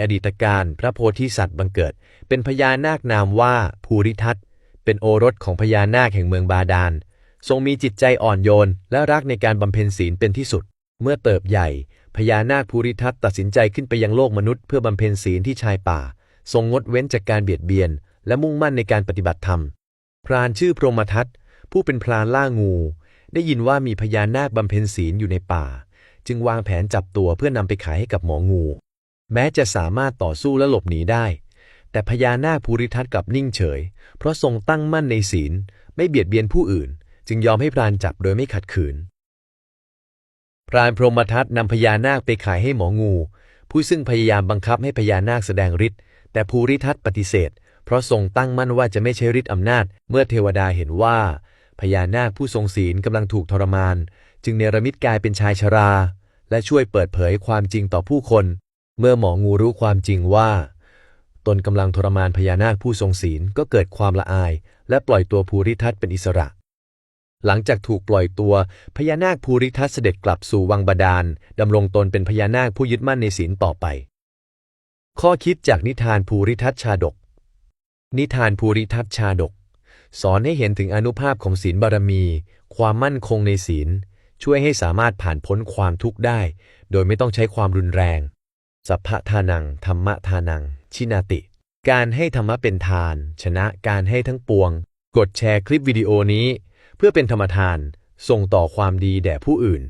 อดีตการพระโพธิสัตว์บังเกิด เป็นพญานาคนามว่าภูริทัตเป็นโอรสของพญานาคแห่งเมืองบาดาล ทรงมีจิตใจอ่อนโยน และรักในการบำเพ็ญศีลเป็นที่สุด เมื่อเติบใหญ่ พญานาคภูริทัตตัดสินใจขึ้นไปยังโลกมนุษย์เพื่อบำเพ็ญศีลที่ชายป่า ทรงงดเว้นจากการเบียดเบียน และมุ่งมั่นในการปฏิบัติธรรม พรานชื่อพรหมทัตผู้เป็นพรานล่างู ได้ยินว่ามีพญานาคบำเพ็ญศีลอยู่ในป่า จึงวางแผนจับตัวเพื่อนำไปขายให้กับหมองู แม้จะสามารถต่อสู้และหลบหนีได้ แต่พญานาคภูริทัตกลับนิ่งเฉย เพราะทรงตั้งมั่นในศีล ไม่เบียดเบียนผู้อื่น จึงยอมให้พรานจับโดยไม่ขัดขืน พรานพรหมทัตนำพญานาคไปขายให้หมองู ผู้ซึ่งพยายามบังคับให้พญานาคแสดงฤทธิ์แต่ภูริทัตปฏิเสธ เพราะทรงตั้งมั่นว่าจะไม่ใช้ฤทธิ์อำนาจ เมื่อเทวดาเห็นว่าพญานาคผู้ทรงศีลกำลังถูกทรมาน จึงเนรมิตกายเป็นชายชรา และช่วยเปิดเผยความจริงต่อผู้คน เมื่อหมองูรู้ความจริงว่า ตนกำลังทรมานพญานาคผู้ทรงศีลก็เกิดความละอาย และปล่อยตัวภูริทัตเป็นอิสระ หลังจากถูกปล่อยตัวพญานาคภูริทัตเสด็จกลับสู่วังบาดาลดำรงตนเป็นพญานาคผู้ยึดมั่นในศีลต่อไป ข้อคิดจากนิทานภูริทัตชาดก นิทานภูริทัตชาดก สอนให้เห็นถึงอนุภาพของศีลบารมี ความมั่นคงในศีล ช่วยให้สามารถผ่านพ้นความทุกข์ได้ โดยไม่ต้องใช้ความรุนแรง สัพพะทานัง ธรรมะทานัง ชินาติ การให้ธรรมะเป็นทาน ชนะการให้ทั้งปวง กดแชร์คลิปวิดีโอนี้ เพื่อเป็นธรรมทาน ส่งต่อความดีแด่ผู้อื่น